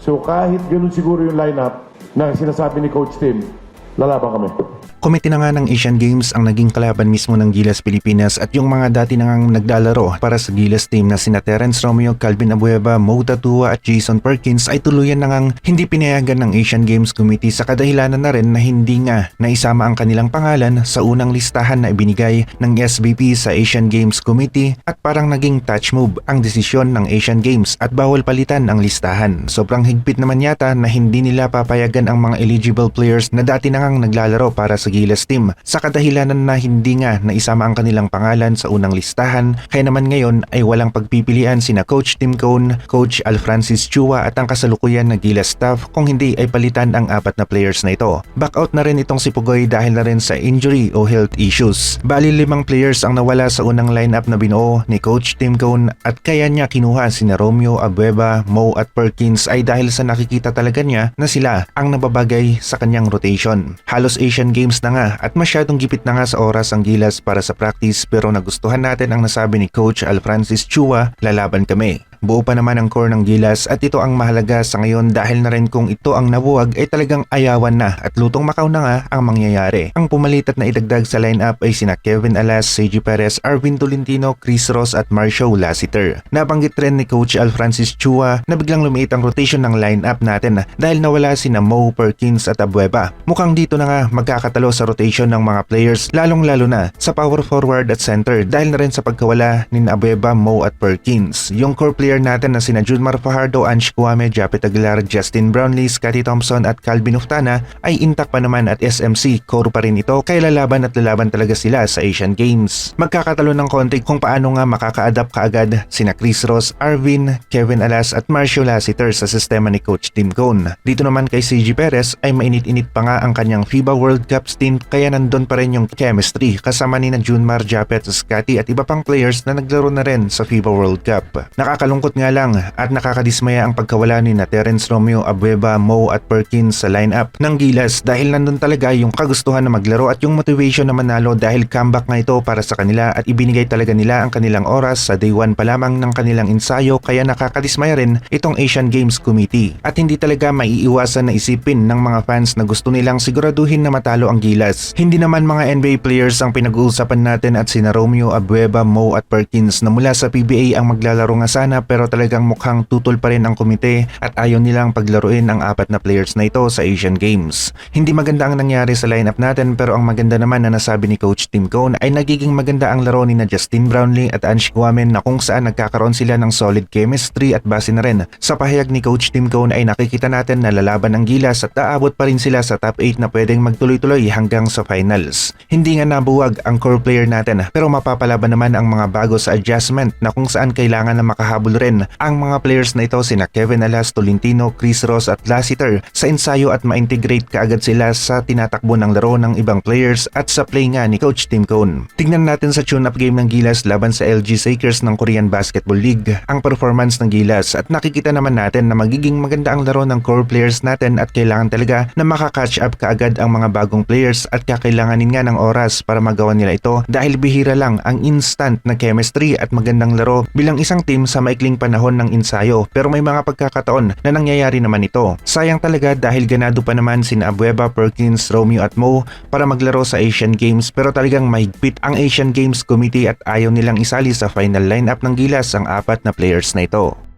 So kahit ganun siguro yung lineup na sinasabi ni Coach Tim, lalaban kami. Komite na nga ng Asian Games ang naging kalaban mismo ng Gilas Pilipinas at yung mga dati na ngang naglalaro para sa Gilas team na sina Terence Romeo, Calvin Abueva, Mo Tatua at Jason Perkins ay tuluyan na ngang hindi pinayagan ng Asian Games Committee sa kadahilanan na rin na hindi nga naisama ang kanilang pangalan sa unang listahan na ibinigay ng SBP sa Asian Games Committee at parang naging touch move ang desisyon ng Asian Games at bawal palitan ang listahan. Sobrang higpit naman yata na hindi nila papayagan ang mga eligible players na dati na ngang naglalaro para sa Gilas team sa kadahilanan na hindi nga naisama ang kanilang pangalan sa unang listahan kaya naman ngayon ay walang pagpipilian sina Coach Tim Cone, Coach Alfrancis Chua at ang kasalukuyan na Gilas staff kung hindi ay palitan ang apat na players na ito. Back out na rin itong si Pugoy dahil na rin sa injury o health issues. Bali limang players ang nawala sa unang lineup na binuo ni Coach Tim Cone at kaya niya kinuha sina Romeo Abueva, Mo at Perkins ay dahil sa nakikita talaga niya na sila ang nababagay sa kanyang rotation. Halos Asian Games na nga at masyadong gipit na nga sa oras ang gilas para sa practice pero nagustuhan natin ang nasabi ni Coach Alfrancis Chua, lalaban kami. Buo pa naman ang core ng Gilas at ito ang mahalaga sa ngayon dahil na rin kung ito ang nabuwag ay talagang ayawan na at lutong Macau na nga ang mangyayari. Ang pumalit at naidagdag sa lineup ay sina Kevin Alas, Seiji Perez, Arvin Tolentino, Chris Ross at Marcio Lassiter. Nabanggit rin ni Coach Alfrancis Chua na biglang lumiit ang rotation ng lineup natin dahil nawala sina Mo, Perkins at Abueva. Mukhang dito na nga magkakatalo sa rotation ng mga players lalong lalo na sa power forward at center dahil na rin sa pagkawala ni Abueva, Mo at Perkins. Yung core player natin na sina Junmar Fajardo, Ansh Kwame, Japet Aguilar, Justin Brownlee, Scotty Thompson at Calvin Uftana ay intact pa naman at SMC core pa rin ito kaya lalaban at lalaban talaga sila sa Asian Games. Magkakatalo ng konti kung paano nga makaka-adapt kaagad sina Chris Ross, Arvin, Kevin Alas at Marcio Lassiter sa sistema ni Coach Tim Cone. Dito naman kay CG Perez ay mainit-init pa nga ang kanyang FIBA World Cup stint kaya nandun pa rin yung chemistry kasama ni na Junmar, Japet, Scotty at iba pang players na naglaro na rin sa FIBA World Cup. Nakakalungkot nga lang at nakakadismaya ang pagkawala ni na Terence Romeo, Abueva, Mo at Perkins sa lineup ng Gilas dahil nandun talaga yung kagustuhan na maglaro at yung motivation na manalo dahil comeback nga ito para sa kanila at ibinigay talaga nila ang kanilang oras sa day 1 pa lamang ng kanilang ensayo kaya nakakadismaya rin itong Asian Games Committee. At hindi talaga maiiwasan na isipin ng mga fans na gusto nilang siguraduhin na matalo ang Gilas. Hindi naman mga NBA players ang pinag-uusapan natin at sina Romeo, Abueva, Mo at Perkins na mula sa PBA ang maglalaro nga sana pero talagang mukhang tutol pa rin ang komite at ayaw nilang paglaruin ang apat na players na ito sa Asian Games. Hindi maganda ang nangyari sa lineup natin pero ang maganda naman na nasabi ni Coach Tim Cone ay nagiging maganda ang laro ni na Justin Brownlee at Ansh Guamen na kung saan nagkakaroon sila ng solid chemistry at base na rin. Sa pahayag ni Coach Tim Cone ay nakikita natin na lalaban ng gilas at aabot pa rin sila sa top 8 na pwedeng magtuloy-tuloy hanggang sa finals. Hindi nga nabuwag ang core player natin pero mapapalaban naman ang mga bago sa adjustment na kung saan kailangan na makahabol rin ang mga players na ito sina Kevin Alas, Tolentino, Chris Ross at Lassiter sa ensayo at ma-integrate kaagad sila sa tinatakbo ng laro ng ibang players at sa play nga ni Coach Tim Cone. Tingnan natin sa tune-up game ng Gilas laban sa LG Sakers ng Korean Basketball League ang performance ng Gilas at nakikita naman natin na magiging maganda ang laro ng core players natin at kailangan talaga na makakatch up kaagad ang mga bagong players at kakailanganin nga ng oras para magawa nila ito dahil bihira lang ang instant na chemistry at magandang laro bilang isang team sa maikling panahon ng ensayo pero may mga pagkakataon na nangyayari naman ito. Sayang talaga dahil ganado pa naman sina Abueva, Perkins, Romeo at Mo para maglaro sa Asian Games pero talagang mahigpit ang Asian Games Committee at ayaw nilang isali sa final lineup ng Gilas ang apat na players na ito.